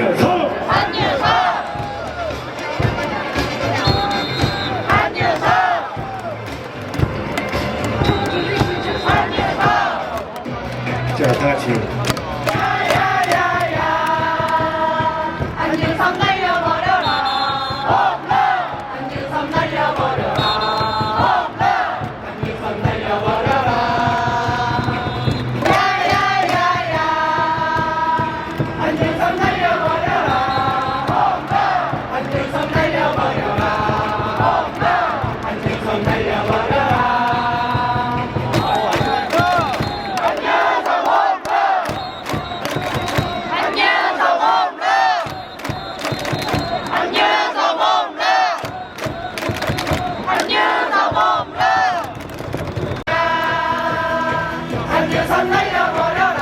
한유석 한유석 한유석 한유석 자다 같이. 한유성 날려버려라.